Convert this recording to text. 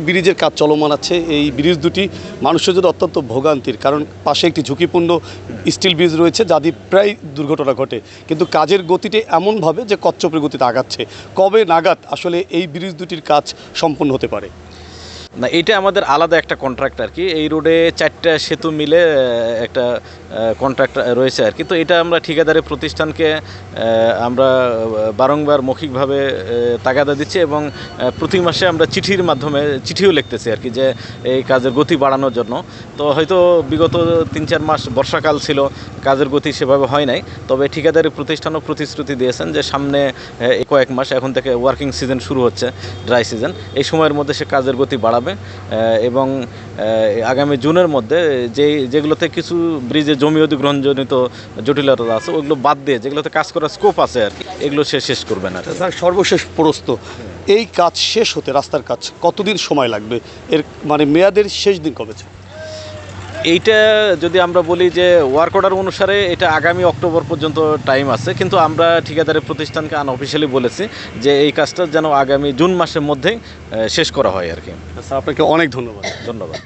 ব্রিজের কাজ চলমান আছে। এই ব্রিজ দুটি মানুষের জন্য অত্যন্ত ভোগান্তির, কারণ পাশে একটি ঝুঁকিপূর্ণ স্টিল ব্রিজ রয়েছে, যা দিয়ে প্রায় দুর্ঘটনা ঘটে। কিন্তু কাজের গতিটি এমনভাবে যে কচ্ছপের গতিতে আগাচ্ছে। কবে নাগাদ আসলে এই ব্রিজ দুটির কাজ সম্পূর্ণ হতে পারে? না এটা আমাদের আলাদা একটা কন্ট্রাক্ট আর কি। এই রোডে চারটা সেতু মিলে একটা কন্ট্রাক্ট রয়েছে আর কি। তো এটা আমরা ঠিকাদারি প্রতিষ্ঠানকে আমরা বারংবার মৌখিকভাবে তাগাদা দিচ্ছি এবং প্রতি মাসে আমরা চিঠির মাধ্যমে, চিঠিও লিখতেছি আর কি যে, এই কাজের গতি বাড়ানোর জন্য। তো হয়তো বিগত তিন চার মাস বর্ষাকাল ছিল, কাজের গতি সেভাবে হয় নাই। তবে ঠিকাদারি প্রতিষ্ঠানও প্রতিশ্রুতি দিয়েছেন যে, সামনে কয়েক মাস, এখন থেকে ওয়ার্কিং সিজন শুরু হচ্ছে ড্রাই সিজন এই সময়ের মধ্যে সে কাজের গতি বাড়াবে আহ, এবং আগামী জুনের মধ্যে যে যেগুলোতে কিছু ব্রিজে জমি অধিগ্রহণজনিত জটিলতা আছে ওইগুলো বাদ দিয়ে যেগুলোতে কাজ করার স্কোপ আছে আর কি এগুলো সে শেষ করবে না। স্যার সর্বশেষ প্রস্ত এই কাজ শেষ হতে রাস্তার কাজ কতদিন সময় লাগবে এর মানে মেয়াদের শেষ দিন কবে? এইটা যদি আমরা বলি যে ওয়ার্ক অর্ডার অনুসারে এটা আগামী অক্টোবর পর্যন্ত টাইম আছে কিন্তু আমরা ঠিকাদারের প্রতিষ্ঠানকে আনঅফিসিয়ালি বলেছি যে এই কাজটা যেন আগামী জুন মাসের মধ্যেই শেষ করা হয় আর কি। স্যার আপনাকে অনেক ধন্যবাদ। ধন্যবাদ।